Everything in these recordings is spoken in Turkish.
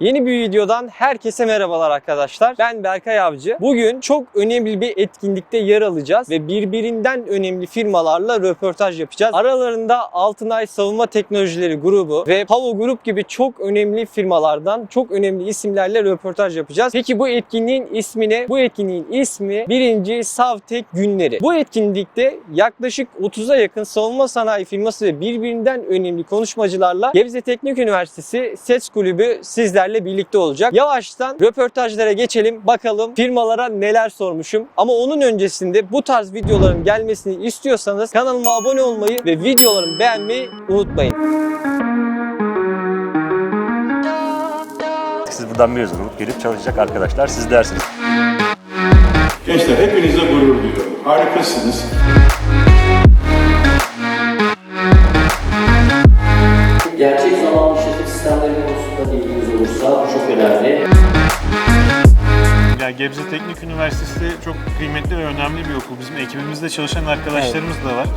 Yeni bir videodan herkese merhabalar arkadaşlar. Ben Berkay Avcı. Bugün çok önemli bir etkinlikte yer alacağız ve birbirinden önemli firmalarla röportaj yapacağız. Aralarında Altınay Savunma Teknolojileri Grubu ve Pavo Grup gibi çok önemli firmalardan çok önemli isimlerle röportaj yapacağız. Peki bu etkinliğin ismi ne? Bu etkinliğin ismi 1. Savtek Günleri. Bu etkinlikte yaklaşık 30'a yakın savunma sanayi firması ve birbirinden önemli konuşmacılarla Gebze Teknik Üniversitesi SES Kulübü sizlerle birlikte olacak. Yavaştan röportajlara geçelim. Bakalım firmalara neler sormuşum. Ama onun öncesinde bu tarz videoların gelmesini istiyorsanız kanalıma abone olmayı ve videolarımı beğenmeyi unutmayın. Siz buradan mezun olup gelip çalışacak arkadaşlar siz dersiniz. Gençler hepinizle gurur duyuyorum. Harikasınız. Kıymetli ve önemli bir okul. Bizim ekibimizde çalışan arkadaşlarımız da var.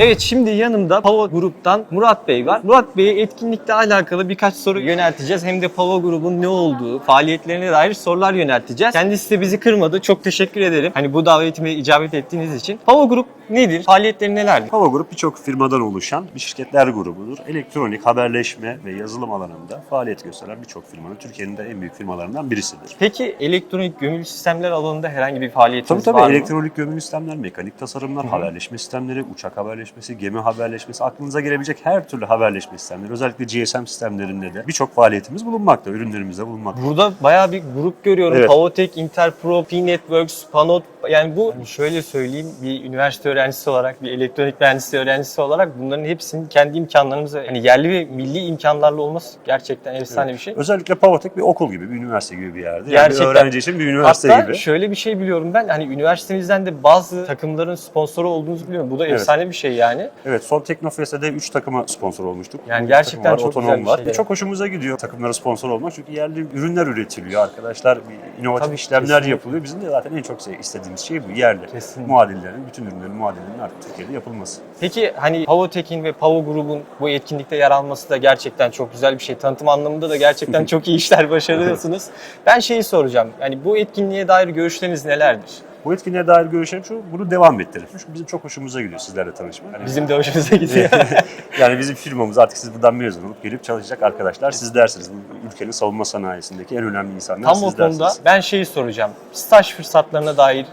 Evet şimdi yanımda Pavo Grup'tan Murat Bey var. Murat Bey'e etkinlikle alakalı birkaç soru yönelteceğiz. Hem de Pavo Grup'un ne olduğu, faaliyetlerine dair sorular yönelteceğiz. Kendisi de bizi kırmadı. Çok teşekkür ederim. Hani bu davetime icabet ettiğiniz için. Pavo Grup nedir? Faaliyetleri nelerdir? Hava Grup birçok firmadan oluşan bir şirketler grubudur. Elektronik, haberleşme ve yazılım alanında faaliyet gösteren birçok firmanın Türkiye'nin de en büyük firmalarından birisidir. Peki elektronik gömülü sistemler alanında herhangi bir faaliyetiniz Tabii tabii var mı? elektronik gömülü sistemler, mekanik tasarımlar, haberleşme sistemleri, uçak haberleşmesi, gemi haberleşmesi, aklınıza gelebilecek her türlü haberleşme sistemleri, özellikle GSM sistemlerinde de birçok faaliyetimiz bulunmakta, ürünlerimizde bulunmakta. Burada bayağı bir grup görüyorum. Evet. Pavotek, Interpro, P-Networks, Panot. Yani bu hani şöyle söyleyeyim bir üniversite öğrencisi olarak, bir elektronik mühendisliği öğrencisi olarak bunların hepsinin kendi imkanlarımızla yani yerli ve milli imkanlarla olması gerçekten efsane bir şey. Özellikle Pavotek bir okul gibi, bir üniversite gibi bir yerde. Yani Gerçekten. bir öğrenci için bir üniversite Hatta gibi. şöyle bir şey biliyorum ben hani üniversitemizden de bazı takımların sponsoru olduğunuzu biliyorum. Bu da Evet. efsane bir şey yani. Evet, son Teknofest'te de 3 takıma sponsor olmuştuk. Yani Bir gerçekten var, çok otonom güzel bir var. şey. Çok hoşumuza gidiyor takımlara sponsor olmak çünkü yerli ürünler üretiliyor arkadaşlar. İnovatif Tabii, işlemler kesinlikle. yapılıyor. Bizim de zaten en çok istediğimiz şey bu. Yerli. Kesinlikle. Muadillerin, bütün ürünlerin muadillerinin artık Türkiye'de yapılması. Peki hani Pavotek'in ve Pavo grubun bu etkinlikte yer alması da gerçekten çok güzel bir şey. Tanıtım anlamında da gerçekten çok iyi işler başarıyorsunuz. Ben şeyi soracağım. Yani bu etkinliğe dair görüşleriniz nelerdir? Bu etkinliğe dair görüşlerim şu, bunu devam ettirelim. Çünkü bizim çok hoşumuza gidiyor sizlerle tanışmak. Hani- Bizim de hoşumuza gidiyor. yani bizim firmamız artık siz buradan mezun olup gelip çalışacak arkadaşlar siz dersiniz. Bu ülkenin savunma sanayisindeki en önemli insanlar Tam siz o konuda dersiniz. ben şeyi soracağım. Staj fırsatlarına dair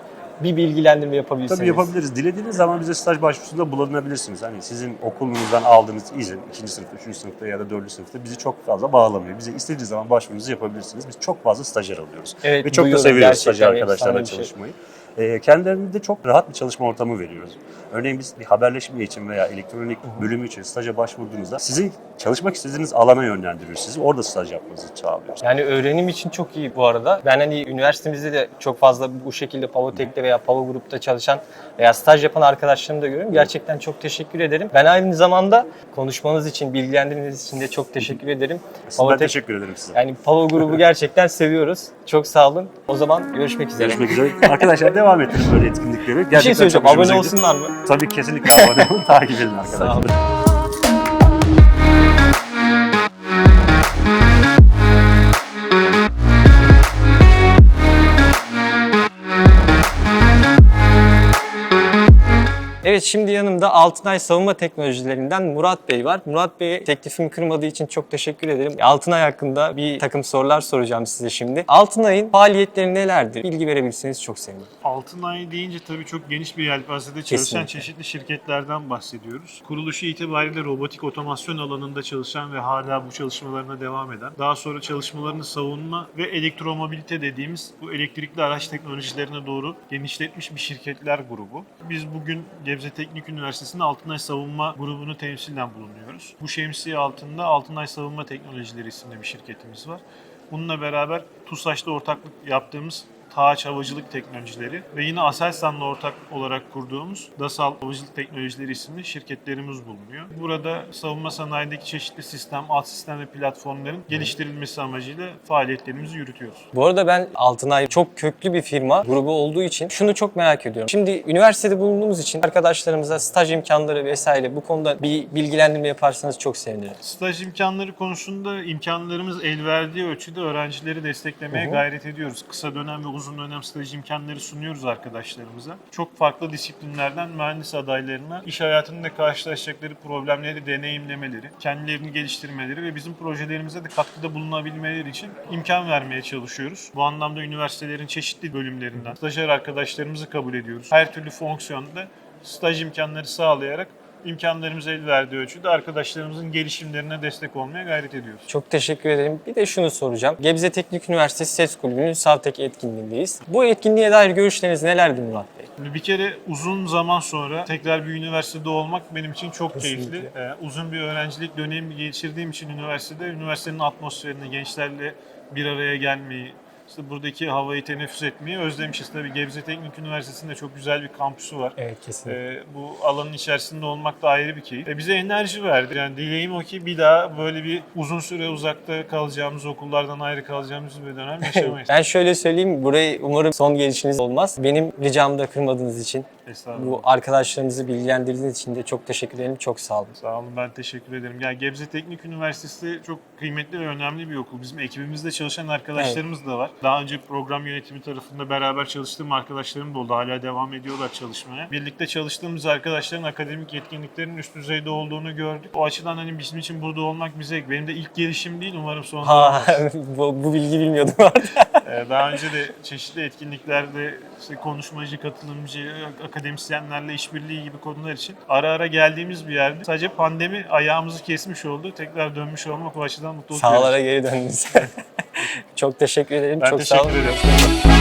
bir bilgilendirme yapabilirsiniz. Tabii yapabiliriz. Dilediğiniz zaman bize staj başvurusunda bulunabilirsiniz. Hani sizin okulunuzdan aldığınız izin, ikinci sınıfta, üçüncü sınıfta ya da dördüncü sınıfta bizi çok fazla bağlamıyor. Bize istediğiniz zaman başvurunuzu yapabilirsiniz. Biz çok fazla stajyer alıyoruz. Evet, Ve çok da seviyoruz stajyer arkadaşlarla bir şey. Çalışmayı. Ee, kendilerine de çok rahat bir çalışma ortamı veriyoruz. Örneğin biz bir haberleşme için veya elektronik bölümü için staja başvurduğunuzda sizi çalışmak istediğiniz alana yönlendiriyoruz. Sizi orada staj yapmanızı sağlıyoruz. Yani öğrenim için çok iyi bu arada. Ben hani üniversitemizde de çok fazla bu şekilde Pavotek'te veya Pavo Grup'ta çalışan veya staj yapan arkadaşlarımı da görüyorum. Gerçekten çok teşekkür ederim. Ben aynı zamanda konuşmanız için, bilgilendirmeniz için de çok teşekkür ederim. Ben Pavotek- teşekkür ederim size. Yani Pavo grubu gerçekten seviyoruz. Çok sağ olun. O zaman görüşmek üzere. Görüşmek üzere. Arkadaşlar devam ettirin böyle etkinlikleri. Bir şey Gerçekten söyleyeceğim. Abone olsunlar mı? Tabii kesinlikle abone olun, takip edin arkadaşlar. Sağ olun. Evet şimdi yanımda Altınay Savunma Teknolojilerinden Murat Bey var. Murat Bey'e teklifimi kırmadığı için çok teşekkür ederim. Altınay hakkında bir takım sorular soracağım size şimdi. Altınay'ın faaliyetleri nelerdir? Bilgi verebilirseniz çok sevinirim. Altınay deyince tabii çok geniş bir yelpazede çalışan Kesinlikle. çeşitli şirketlerden bahsediyoruz. Kuruluşu itibariyle robotik otomasyon alanında çalışan ve hala bu çalışmalarına devam eden, daha sonra çalışmalarını savunma ve elektromobilite dediğimiz bu elektrikli araç teknolojilerine doğru genişletmiş bir şirketler grubu. Biz bugün Gebze Teknik Üniversitesi'nde Altınay Savunma grubunu temsilen bulunuyoruz. Bu şemsiye altında Altınay Savunma Teknolojileri isimli bir şirketimiz var. Bununla beraber TUSAŞ'ta ortaklık yaptığımız Tağaç Havacılık Teknolojileri ve yine Aselsan'la ortak olarak kurduğumuz Dasal Havacılık Teknolojileri isimli şirketlerimiz bulunuyor. Burada savunma sanayindeki çeşitli sistem, alt sistem ve platformların geliştirilmesi amacıyla faaliyetlerimizi yürütüyoruz. Bu arada ben Altınay çok köklü bir firma grubu olduğu için şunu çok merak ediyorum. Şimdi üniversitede bulunduğumuz için arkadaşlarımıza staj imkanları vesaire bu konuda bir bilgilendirme yaparsanız çok sevinirim. Staj imkanları konusunda imkanlarımız el verdiği ölçüde öğrencileri desteklemeye Hı hı. gayret ediyoruz. Kısa dönem ve uzun dönem staj imkanları sunuyoruz arkadaşlarımıza. Çok farklı disiplinlerden mühendis adaylarına iş hayatında karşılaşacakları problemleri deneyimlemeleri, kendilerini geliştirmeleri ve bizim projelerimize de katkıda bulunabilmeleri için imkan vermeye çalışıyoruz. Bu anlamda üniversitelerin çeşitli bölümlerinden stajyer arkadaşlarımızı kabul ediyoruz. Her türlü fonksiyonda staj imkanları sağlayarak imkanlarımız el verdiği ölçüde arkadaşlarımızın gelişimlerine destek olmaya gayret ediyoruz. Çok teşekkür ederim. Bir de şunu soracağım. Gebze Teknik Üniversitesi Ses Kulübü'nün Savtek etkinliğindeyiz. Bu etkinliğe dair görüşleriniz nelerdi Murat Bey? Şimdi Bir kere uzun zaman sonra tekrar bir üniversitede olmak benim için çok Kesinlikle. keyifli. Ee, uzun bir öğrencilik dönemi geçirdiğim için üniversitede üniversitenin atmosferini, gençlerle bir araya gelmeyi, işte buradaki havayı teneffüs etmeyi özlemişiz. Tabii Gebze Teknik Üniversitesi'nde çok güzel bir kampüsü var. Evet kesinlikle. Ee, bu alanın içerisinde olmak da ayrı bir keyif. Ee, bize enerji verdi. Yani dileğim o ki bir daha böyle bir uzun süre uzakta kalacağımız, okullardan ayrı kalacağımız bir dönem yaşamayız. Ben şöyle söyleyeyim, burayı umarım son gelişiniz olmaz. Benim ricamı da kırmadığınız için. Bu arkadaşlarımızı bilgilendirdiğiniz için de çok teşekkür ederim. Çok sağ olun. Sağ olun ben teşekkür ederim. Yani Gebze Teknik Üniversitesi çok kıymetli ve önemli bir okul. Bizim ekibimizde çalışan arkadaşlarımız da var. Daha önce program yönetimi tarafında beraber çalıştığım arkadaşlarım da oldu. Hala devam ediyorlar çalışmaya. Birlikte çalıştığımız arkadaşların akademik yetkinliklerinin üst düzeyde olduğunu gördük. O açıdan hani bizim için burada olmak bize benim de ilk gelişim değil umarım son Ha, bu, bu bilgi bilmiyordum Daha önce de çeşitli etkinliklerde işte konuşmacı, katılımcı, akademisyenlerle işbirliği gibi konular için ara ara geldiğimiz bir yerde. Sadece pandemi ayağımızı kesmiş oldu. Tekrar dönmüş olmak o açıdan mutluluk verici. Sağlara geri döndünüz. çok teşekkür ederim. Ben çok teşekkür sağ olun. ederim.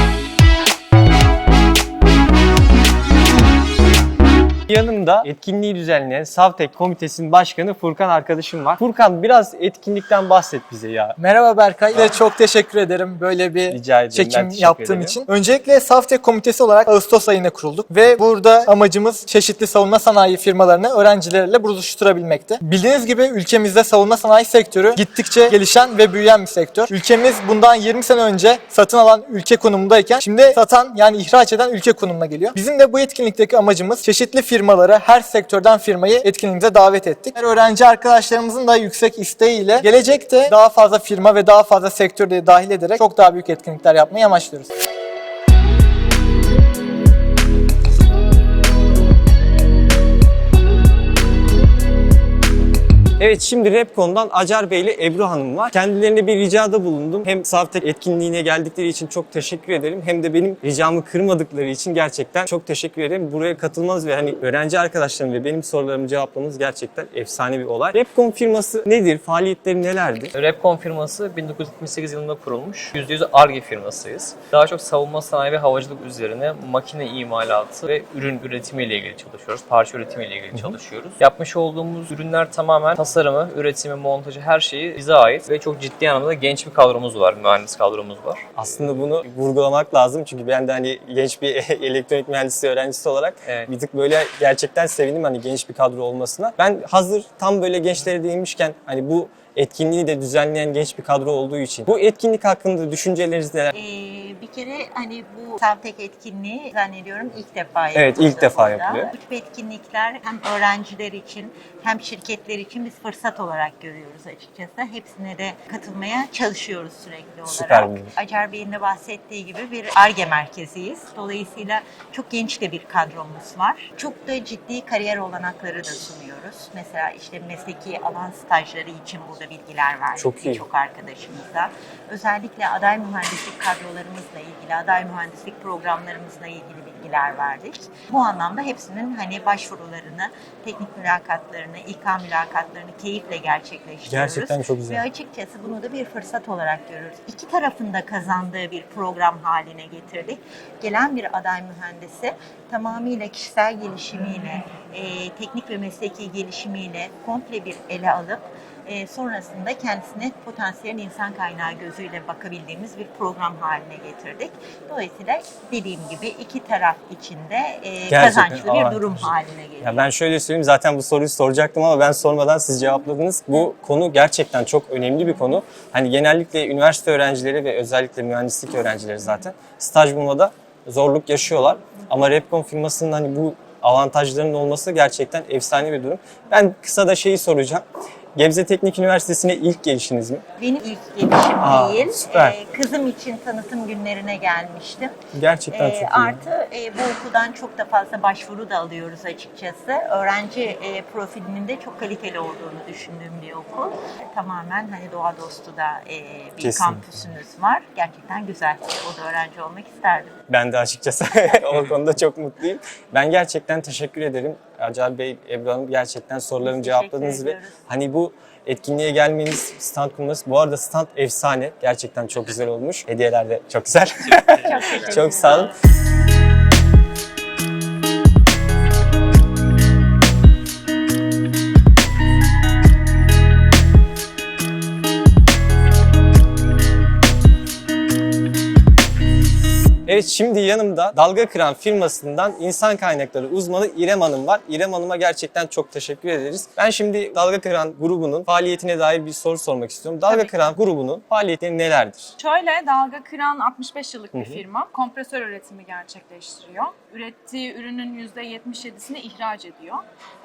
Yanımda etkinliği düzenleyen Savtek Komitesi'nin başkanı Furkan arkadaşım var. Furkan biraz etkinlikten bahset bize ya. Merhaba Berkay ve çok teşekkür ederim böyle bir Rica ederim. çekim yaptığın ederim. için. Öncelikle Saftek Komitesi olarak Ağustos ayında kurulduk ve burada amacımız çeşitli savunma sanayi firmalarını öğrencilerle buluşturabilmekte. Bildiğiniz gibi ülkemizde savunma sanayi sektörü gittikçe gelişen ve büyüyen bir sektör. Ülkemiz bundan 20 sene önce satın alan ülke konumundayken şimdi satan yani ihraç eden ülke konumuna geliyor. Bizim de bu etkinlikteki amacımız çeşitli firmaları, her sektörden firmayı etkinliğimize davet ettik. Her öğrenci arkadaşlarımızın da yüksek isteğiyle gelecekte daha fazla firma ve daha fazla sektörde dahil ederek çok daha büyük etkinlikler yapmayı amaçlıyoruz. Evet şimdi Repcon'dan Acar Bey ile Ebru Hanım var. Kendilerine bir ricada bulundum. Hem Savtek etkinliğine geldikleri için çok teşekkür ederim. Hem de benim ricamı kırmadıkları için gerçekten çok teşekkür ederim. Buraya katılmanız ve hani öğrenci arkadaşlarım ve benim sorularımı cevaplamanız gerçekten efsane bir olay. Repcon firması nedir? Faaliyetleri nelerdir? Repcon firması 1978 yılında kurulmuş. %100 ARGE firmasıyız. Daha çok savunma sanayi ve havacılık üzerine makine imalatı ve ürün üretimiyle ilgili çalışıyoruz. Parça üretimiyle ilgili çalışıyoruz. Yapmış olduğumuz ürünler tamamen tasarımı, üretimi, montajı her şeyi bize ait ve çok ciddi anlamda genç bir kadromuz var, mühendis kadromuz var. Aslında bunu vurgulamak lazım çünkü ben de hani genç bir elektronik mühendisliği öğrencisi olarak Evet. bir tık böyle gerçekten sevindim hani genç bir kadro olmasına. Ben hazır tam böyle gençlere değinmişken hani bu etkinliği de düzenleyen genç bir kadro olduğu için bu etkinlik hakkında düşünceleriniz neler? Ee, bir kere hani bu Savtek etkinliği zannediyorum ilk defa Evet, yapıldı ilk defa burada. yapılıyor. Bu tip etkinlikler hem öğrenciler için hem şirketler için biz fırsat olarak görüyoruz açıkçası. Hepsine de katılmaya çalışıyoruz sürekli olarak. Süper Acar Bey'in de bahsettiği gibi bir ARGE merkeziyiz. Dolayısıyla çok genç de bir kadromuz var. Çok da ciddi kariyer olanakları da sunuyoruz. Mesela işte mesleki alan stajları için burada bilgiler verdik. Çok iyi. Arkadaşımıza. Özellikle aday mühendislik kadrolarımızla ilgili, aday mühendislik programlarımızla ilgili bilgiler verdik. Bu anlamda hepsinin hani başvurularını, teknik mülakatlarını, İK mülakatlarını keyifle gerçekleştiriyoruz. Gerçekten çok güzel. Ve açıkçası bunu da bir fırsat olarak görüyoruz. İki tarafın da kazandığı bir program haline getirdik. Gelen bir aday mühendisi tamamıyla kişisel gelişimiyle, e, teknik ve mesleki gelişimiyle komple bir ele alıp e, sonrasında kendisine potansiyel insan kaynağı gözüyle bakabildiğimiz bir program haline getirdik. Dolayısıyla dediğim gibi iki taraf içinde e, kazançlı bir Aa, durum haline geliyor. Ya ben şöyle söyleyeyim zaten bu soruyu soracaktım ama ben sormadan siz cevapladınız. Bu konu gerçekten çok önemli bir konu. Hani genellikle üniversite öğrencileri ve özellikle mühendislik öğrencileri zaten staj bulmada zorluk yaşıyorlar. Ama Repcon firmasının hani bu avantajlarının olması gerçekten efsane bir durum. Ben kısa da şeyi soracağım. Gebze Teknik Üniversitesi'ne ilk gelişiniz mi? Benim ilk gelişim Aa, değil. süper. E, kızım için tanıtım günlerine gelmiştim. Gerçekten E, çok iyi. artı e, bu okuldan çok da fazla başvuru da alıyoruz açıkçası. Öğrenci e, profilinin de çok kaliteli olduğunu düşündüğüm bir okul. Tamamen hani doğa dostu da e, bir Kesin. kampüsünüz var. Gerçekten güzel. O da öğrenci olmak isterdim. Ben de açıkçası o konuda çok mutluyum. Ben gerçekten teşekkür ederim. Acar Bey, Ebru Hanım gerçekten sorularımı cevapladınız ve hani bu etkinliğe gelmeniz, stand kurması. Bu arada stand efsane. Gerçekten çok güzel olmuş. Hediyeler de çok güzel. Çok çok sağ olun. Evet şimdi yanımda Dalga Kıran firmasından insan kaynakları uzmanı İrem Hanım var. İrem Hanım'a gerçekten çok teşekkür ederiz. Ben şimdi Dalga Kıran grubunun faaliyetine dair bir soru sormak istiyorum. Dalga Tabii. Kıran grubunun faaliyetleri nelerdir? Şöyle Dalga Kıran 65 yıllık bir firma. Kompresör üretimi gerçekleştiriyor. Ürettiği ürünün %77'sini ihraç ediyor.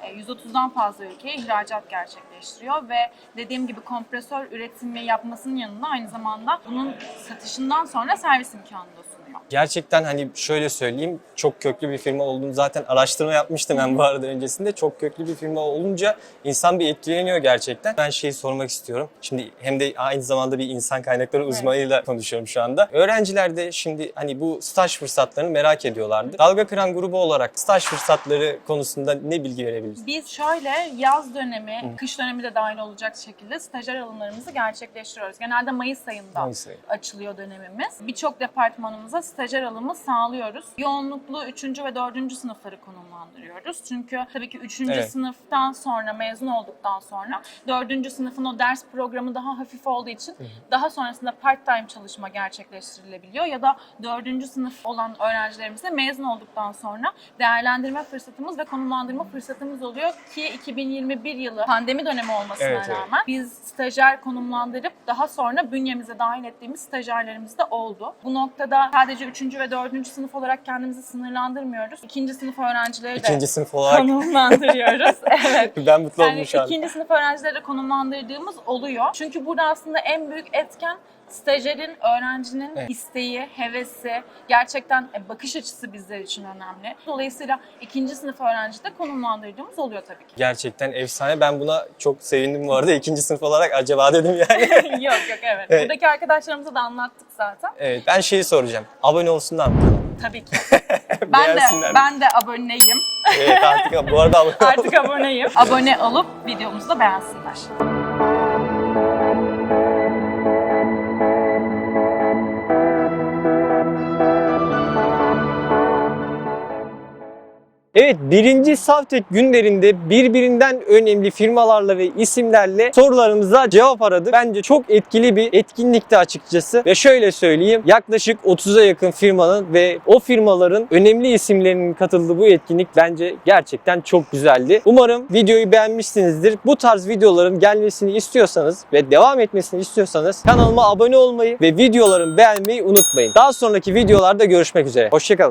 E, 130'dan fazla ülkeye ihracat gerçekleştiriyor ve dediğim gibi kompresör üretimi yapmasının yanında aynı zamanda bunun satışından sonra servis imkanı da. Gerçekten hani şöyle söyleyeyim çok köklü bir firma olduğunu zaten araştırma yapmıştım ben bu arada öncesinde. Çok köklü bir firma olunca insan bir etkileniyor gerçekten. Ben şeyi sormak istiyorum. Şimdi hem de aynı zamanda bir insan kaynakları uzmanıyla konuşuyorum şu anda. Öğrenciler de şimdi hani bu staj fırsatlarını merak ediyorlardı. Dalga Kıran grubu olarak staj fırsatları konusunda ne bilgi verebiliriz? Biz şöyle yaz dönemi, kış dönemi de dahil olacak şekilde stajyer alımlarımızı gerçekleştiriyoruz. Genelde Mayıs ayında Neyse. açılıyor dönemimiz. Birçok departmanımıza stajyer alımı sağlıyoruz. Yoğunluklu 3. ve 4. sınıfları konumlandırıyoruz. Çünkü tabii ki 3. Evet. sınıftan sonra, mezun olduktan sonra 4. sınıfın o ders programı daha hafif olduğu için daha sonrasında part-time çalışma gerçekleştirilebiliyor. Ya da 4. sınıf olan öğrencilerimize mezun olduktan sonra değerlendirme fırsatımız ve konumlandırma fırsatımız oluyor ki 2021 yılı pandemi dönemi olmasına Evet, evet. rağmen biz stajyer konumlandırıp daha sonra bünyemize dahil ettiğimiz stajyerlerimiz de oldu. Bu noktada sadece 3. ve 4. sınıf olarak kendimizi sınırlandırmıyoruz. 2. sınıf öğrencileri de İkinci sınıf olarak konumlandırıyoruz. evet. ben mutlu Yani oldum şu an. ikinci sınıf öğrencileri de konumlandırdığımız oluyor. Çünkü burada aslında en büyük etken stajyerin, öğrencinin Evet. isteği, hevesi, gerçekten e, bakış açısı bizler için önemli. Dolayısıyla ikinci sınıf öğrenci de konumlandırdığımız oluyor tabii ki. Gerçekten efsane. Ben buna çok sevindim bu arada. İkinci sınıf olarak acaba dedim yani. yok yok evet. Evet. Buradaki arkadaşlarımıza da anlattık zaten. evet, ben şeyi soracağım. Abone olsunlar mı? Tabii ki. ben de ben de aboneyim. Evet artık bu arada abone Artık aboneyim. Abone olup videomuzu da beğensinler. Evet birinci Savtek günlerinde birbirinden önemli firmalarla ve isimlerle sorularımıza cevap aradık. Bence çok etkili bir etkinlikti açıkçası. Ve şöyle söyleyeyim yaklaşık 30'a yakın firmanın ve o firmaların önemli isimlerinin katıldığı bu etkinlik bence gerçekten çok güzeldi. Umarım videoyu beğenmişsinizdir. Bu tarz videoların gelmesini istiyorsanız ve devam etmesini istiyorsanız kanalıma abone olmayı ve videolarımı beğenmeyi unutmayın. Daha sonraki videolarda görüşmek üzere. Hoşçakalın.